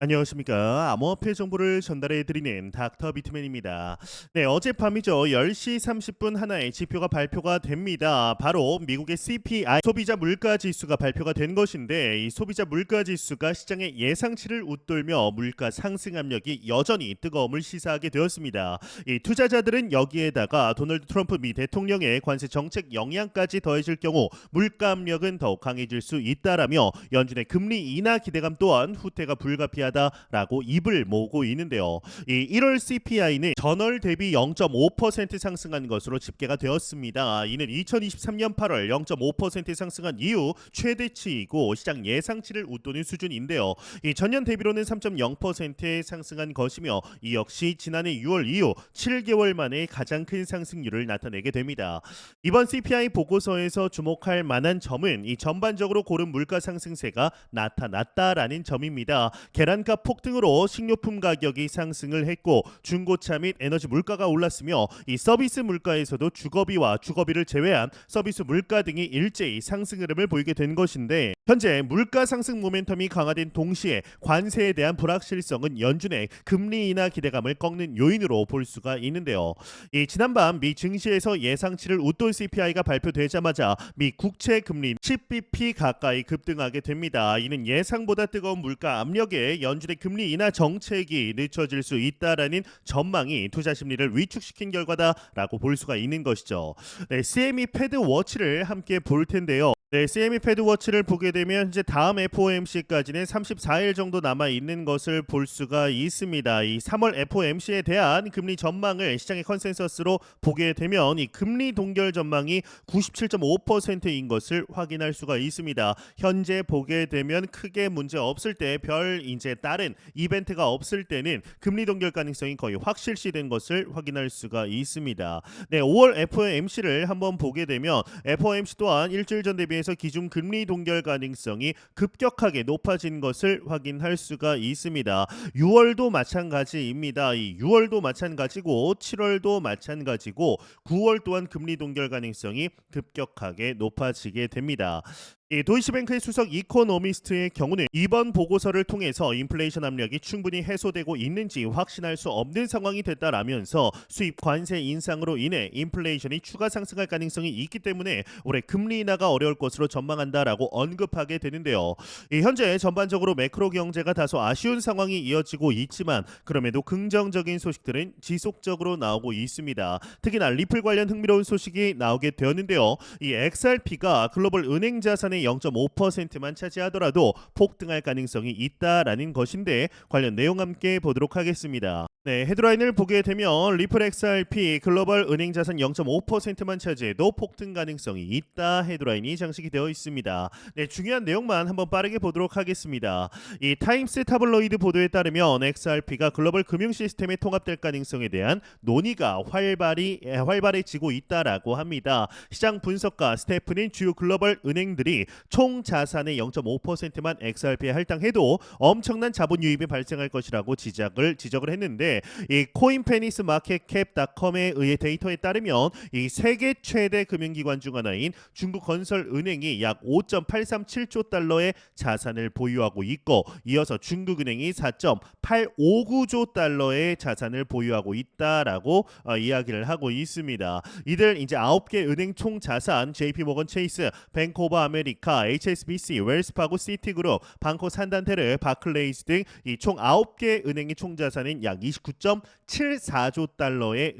안녕하십니까. 암호화폐 정보를 전달해 드리는 닥터 비트맨입니다. 네, 어젯밤이죠. 10시 30분 하나의 지표가 발표가 됩니다. 바로 미국의 CPI 소비자 물가 지수가 발표가 된 것인데 이 소비자 물가 지수가 시장의 예상치를 웃돌며 물가 상승 압력이 여전히 뜨거움을 시사하게 되었습니다. 이 투자자들은 여기에다가 도널드 트럼프 미 대통령의 관세 정책 영향까지 더해질 경우 물가 압력은 더욱 강해질 수 있다라며 연준의 금리 인하 기대감 또한 후퇴가 불가피 하다라고 입을 모으고 있는데요. 이 1월 CPI는 전월 대비 0.5% 상승한 것으로 집계가 되었습니다. 이는 2023년 8월 0.5% 상승한 이후 최대치이고 시장 예상치를 웃도는 수준인데요. 이 전년 대비로는 3.0% 상승한 것이며 이 역시 지난해 6월 이후 7개월 만에 가장 큰 상승률을 나타내게 됩니다. 이번 CPI 보고서에서 주목할 만한 점은 이 전반적으로 고른 물가 상승세가 나타났다라는 점입니다. 계란 값 폭등으로 식료품 가격이 상승을 했고 중고차 및 에너지 물가가 올랐으며 이 서비스 물가에서도 주거비와 주거비를 제외한 서비스 물가 등이 일제히 상승 흐름을 보이게 된 것인데 현재 물가 상승 모멘텀이 강화된 동시에 관세에 대한 불확실성은 연준의 금리 인하 기대감을 꺾는 요인으로 볼 수가 있는데요. 이 지난밤 미 증시에서 예상치를 웃돌 CPI가 발표되자마자 미 국채 금리 10bp 가까이 급등하게 됩니다. 이는 예상보다 뜨거운 물가 압력에 연준의 금리 인하 정책이 늦춰질 수 있다라는 전망이 투자 심리를 위축시킨 결과다라고 볼 수가 있는 것이죠. 네, CME 패드 워치를 함께 볼 텐데요. 네, CME 패드 워치를 보게 되면 이제 다음 FOMC까지는 34일 정도 남아 있는 것을 볼 수가 있습니다. 이 3월 FOMC에 대한 금리 전망을 시장의 컨센서스로 보게 되면 이 금리 동결 전망이 97.5%인 것을 확인할 수가 있습니다. 현재 보게 되면 크게 문제 없을 때 별 이제 다른 이벤트가 없을 때는 금리 동결 가능성이 거의 확실시된 것을 확인할 수가 있습니다. 네, 5월 FOMC를 한번 보게 되면 FOMC 또한 일주일 전 대비 해서 기준 금리 동결 가능성이 급격하게 높아진 것을 확인할 수가 있습니다. 6월도 마찬가지입니다. 이 6월도 마찬가지고 7월도 마찬가지고 9월 또한 금리 동결 가능성이 급격하게 높아지게 됩니다. 이 도이치뱅크의 수석 이코노미스트의 경우는 이번 보고서를 통해서 인플레이션 압력이 충분히 해소되고 있는지 확신할 수 없는 상황이 됐다라면서 수입 관세 인상으로 인해 인플레이션이 추가 상승할 가능성이 있기 때문에 올해 금리 인하가 어려울 것으로 전망한다라고 언급하게 되는데요. 이 현재 전반적으로 매크로 경제가 다소 아쉬운 상황이 이어지고 있지만 그럼에도 긍정적인 소식들은 지속적으로 나오고 있습니다. 특히나 리플 관련 흥미로운 소식이 나오게 되었는데요. 이 XRP가 글로벌 은행 자산의 0.5%만 차지하더라도 폭등할 가능성이 있다라는 것인데 관련 내용 함께 보도록 하겠습니다. 네, 헤드라인을 보게 되면 리플 XRP 글로벌 은행 자산 0.5%만 차지해도 폭등 가능성이 있다 헤드라인이 장식이 되어 있습니다. 네, 중요한 내용만 한번 빠르게 보도록 하겠습니다. 이 타임스 타블로이드 보도에 따르면 XRP가 글로벌 금융 시스템에 통합될 가능성에 대한 논의가 활발히 에, 활발해지고 있다라고 합니다. 시장 분석가 스테프는 주요 글로벌 은행들이 총 자산의 0.5%만 XRP에 할당해도 엄청난 자본 유입이 발생할 것이라고 지적을 지적을 했는데 이 코인페니스 마켓캡닷컴에 의해 데이터에 따르면 이 세계 최대 금융기관 중 하나인 중국 건설은행이 약 5.837조 달러의 자산을 보유하고 있고 이어서 중국은행이 4.859조 달러의 자산을 보유하고 있다라고 어, 이야기를 하고 있습니다. 이들 이제 9개 은행 총 자산 JP모건 체이스, 뱅크 오브 아메리카, HSBC, 웰스파고 시티그룹, 방코 산단테르, 바클레이스 등 이 총 9개 은행의 총 자산인 약 29.74조 달러에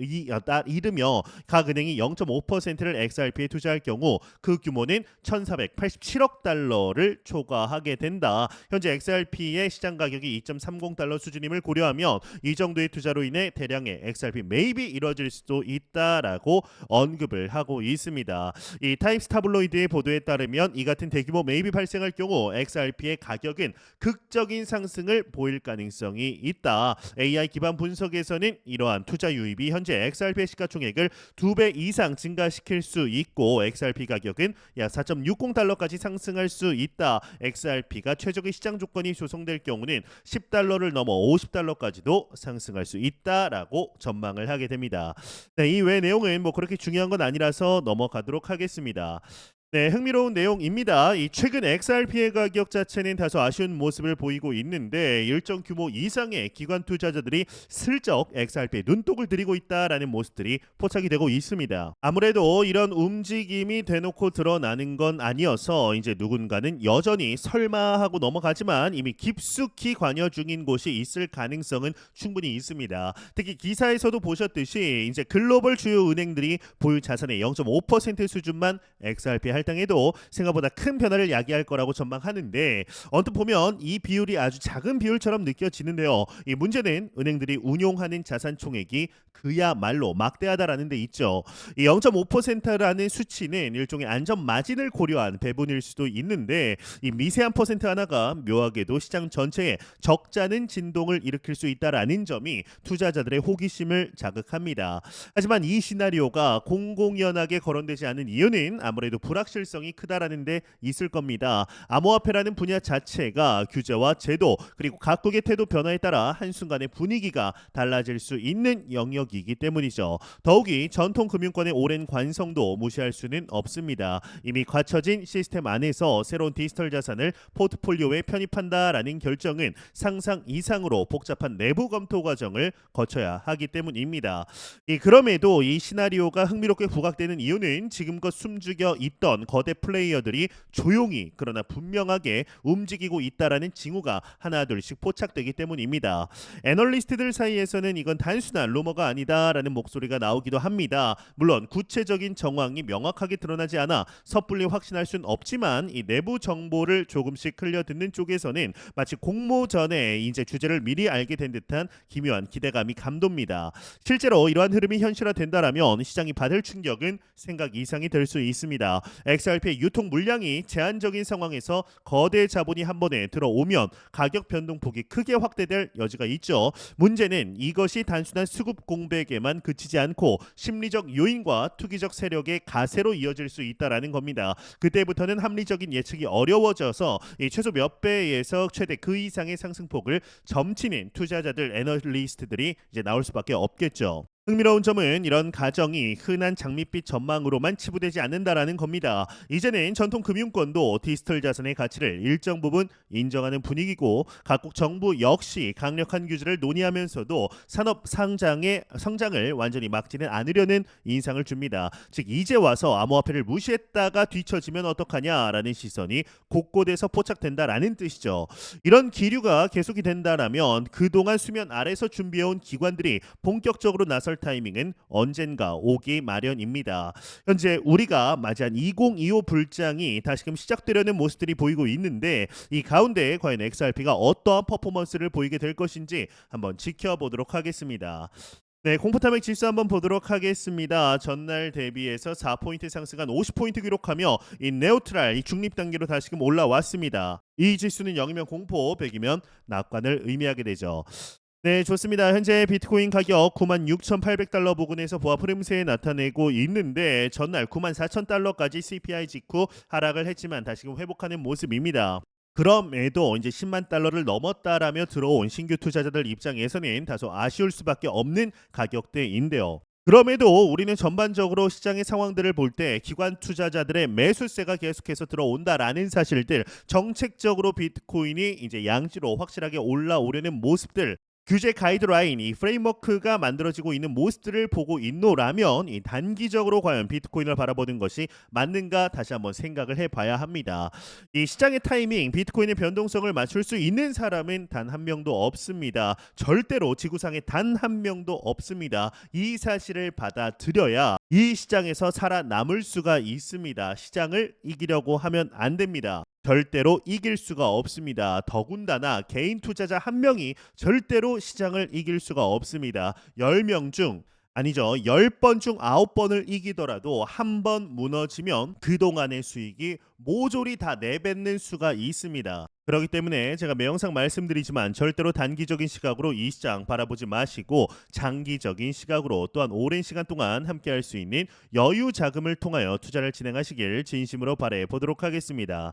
이르며 각 은행이 0.5%를 XRP에 투자할 경우 그 규모는 1,487억 달러를 초과하게 된다. 현재 XRP의 시장 가격이 2.30 달러 수준임을 고려하면 이 정도의 투자로 인해 대량의 XRP 매입이 이뤄질 수도 있다라고 언급을 하고 있습니다. 이 타임스 타블로이드의 보도에 따르면 이 같은 대규모 매입이 발생할 경우 XRP의 가격은 극적인 상승을 보일 가능성이 있다. AI 기반 분석에서는 이러한 투자 유입이 현재 XRP의 시가총액을 두배 이상 증가시킬 수 있고 XRP 가격은 약 4.60 달러까지 상승할 수 있다. XRP가 최적의 시장 조건이 조성될 경우는 10달러를 넘어 50달러까지도 상승할 수 있다라고 전망을 하게 됩니다. 네, 이외 내용은 뭐 그렇게 중요한 건 아니라서 넘어가도록 하겠습니다. 네, 흥미로운 내용입니다. 이 최근 XRP의 가격 자체는 다소 아쉬운 모습을 보이고 있는데 일정 규모 이상의 기관 투자자들이 슬쩍 XRP에 눈독을 들이고 있다라는 모습들이 포착이 되고 있습니다. 아무래도 이런 움직임이 대놓고 드러나는 건 아니어서 이제 누군가는 여전히 설마 하고 넘어가지만 이미 깊숙이 관여 중인 곳이 있을 가능성은 충분히 있습니다. 특히 기사에서도 보셨듯이 이제 글로벌 주요 은행들이 보유 자산의 0.5% 수준만 XRP 할 당에도 생각보다 큰 변화를 야기할 거라고 전망하는데 언뜻 보면 이 비율이 아주 작은 비율처럼 느껴지는데요. 이 문제는 은행들이 운용하는 자산 총액이 그야말로 막대하다라는 데 있죠. 이 0.5%라는 수치는 일종의 안전 마진을 고려한 배분일 수도 있는데 이 미세한 퍼센트 하나가 묘하게도 시장 전체에 적잖은 진동을 일으킬 수 있다라는 점이 투자자들의 호기심을 자극합니다. 하지만 이 시나리오가 공공연하게 거론되지 않은 이유는 아무래도 불확 실성이 크다라는 데 있을 겁니다. 암호화폐라는 분야 자체가 규제와 제도 그리고 각국의 태도 변화에 따라 한순간에 분위기가 달라질 수 있는 영역이기 때문이죠. 더욱이 전통 금융권의 오랜 관성도 무시할 수는 없습니다. 이미 갖춰진 시스템 안에서 새로운 디지털 자산을 포트폴리오에 편입한다라는 결정은 상상 이상으로 복잡한 내부 검토 과정을 거쳐야 하기 때문입니다. 이 그럼에도 이 시나리오가 흥미롭게 부각되는 이유는 지금껏 숨죽여 있던 거대 플레이어들이 조용히 그러나 분명하게 움직이고 있다라는 징후가 하나둘씩 포착되기 때문입니다. 애널리스트들 사이에서는 이건 단순한 루머가 아니다라는 목소리가 나오기도 합니다. 물론 구체적인 정황이 명확하게 드러나지 않아 섣불리 확신할 순 없지만 이 내부 정보를 조금씩 흘려 듣는 쪽에서는 마치 공모 전에 이제 주제를 미리 알게 된 듯한 기묘한 기대감이 감돕니다. 실제로 이러한 흐름이 현실화된다라면 시장이 받을 충격은 생각 이상이 될 수 있습니다. XRP의 유통 물량이 제한적인 상황에서 거대 자본이 한 번에 들어오면 가격 변동폭이 크게 확대될 여지가 있죠. 문제는 이것이 단순한 수급 공백에만 그치지 않고 심리적 요인과 투기적 세력의 가세로 이어질 수 있다라는 겁니다. 그때부터는 합리적인 예측이 어려워져서 이 최소 몇 배에서 최대 그 이상의 상승폭을 점치는 투자자들 애널리스트들이 이제 나올 수밖에 없겠죠. 흥미로운 점은 이런 가정이 흔한 장밋빛 전망으로만 치부되지 않는다라는 겁니다. 이제는 전통 금융권도 디지털 자산의 가치를 일정 부분 인정하는 분위기고 각국 정부 역시 강력한 규제를 논의하면서도 산업 상장의 성장을 완전히 막지는 않으려는 인상을 줍니다. 즉 이제 와서 암호화폐를 무시했다가 뒤처지면 어떡하냐라는 시선이 곳곳에서 포착된다라는 뜻이죠. 이런 기류가 계속이 된다라면 그동안 수면 아래서 준비해온 기관들이 본격적으로 나설 타이밍은 언젠가 오기 마련입니다. 현재 우리가 맞이한 2025 불장이 다시금 시작되려는 모습들이 보이고 있는데 이 가운데 과연 XRP가 어떠한 퍼포먼스를 보이게 될 것인지 한번 지켜보도록 하겠습니다. 네, 공포탐액 지수 한번 보도록 하겠습니다. 전날 대비해서 4포인트 상승한 50포인트 기록하며 이 네오트랄 이 중립 단계로 다시금 올라왔습니다. 이 지수는 0이면 공포, 100이면 낙관을 의미하게 되죠. 네, 좋습니다. 현재 비트코인 가격 96,800달러 부근에서 보합 흐름세 나타내고 있는데 전날 94,000달러까지 CPI 직후 하락을 했지만 다시금 회복하는 모습입니다. 그럼에도 이제 10만 달러를 넘었다라며 들어온 신규 투자자들 입장에서는 다소 아쉬울 수밖에 없는 가격대인데요. 그럼에도 우리는 전반적으로 시장의 상황들을 볼 때 기관 투자자들의 매수세가 계속해서 들어온다라는 사실들, 정책적으로 비트코인이 이제 양지로 확실하게 올라오려는 모습들 규제 가이드라인 이 프레임워크가 만들어지고 있는 모습들을 보고 있노라면 이 단기적으로 과연 비트코인을 바라보는 것이 맞는가 다시 한번 생각을 해봐야 합니다. 이 시장의 타이밍, 비트코인의 변동성을 맞출 수 있는 사람은 단 한 명도 없습니다. 절대로 지구상에 단 한 명도 없습니다. 이 사실을 받아들여야 이 시장에서 살아남을 수가 있습니다. 시장을 이기려고 하면 안 됩니다. 절대로 이길 수가 없습니다. 더군다나 개인 투자자 한 명이 절대로 시장을 이길 수가 없습니다. 10명 중 아니죠. 10번 중 9번을 이기더라도 한 번 무너지면 그동안의 수익이 모조리 다 내뱉는 수가 있습니다. 그렇기 때문에 제가 매영상 말씀드리지만 절대로 단기적인 시각으로 이 시장 바라보지 마시고 장기적인 시각으로 또한 오랜 시간 동안 함께 할 수 있는 여유 자금을 통하여 투자를 진행하시길 진심으로 바래 보도록 하겠습니다.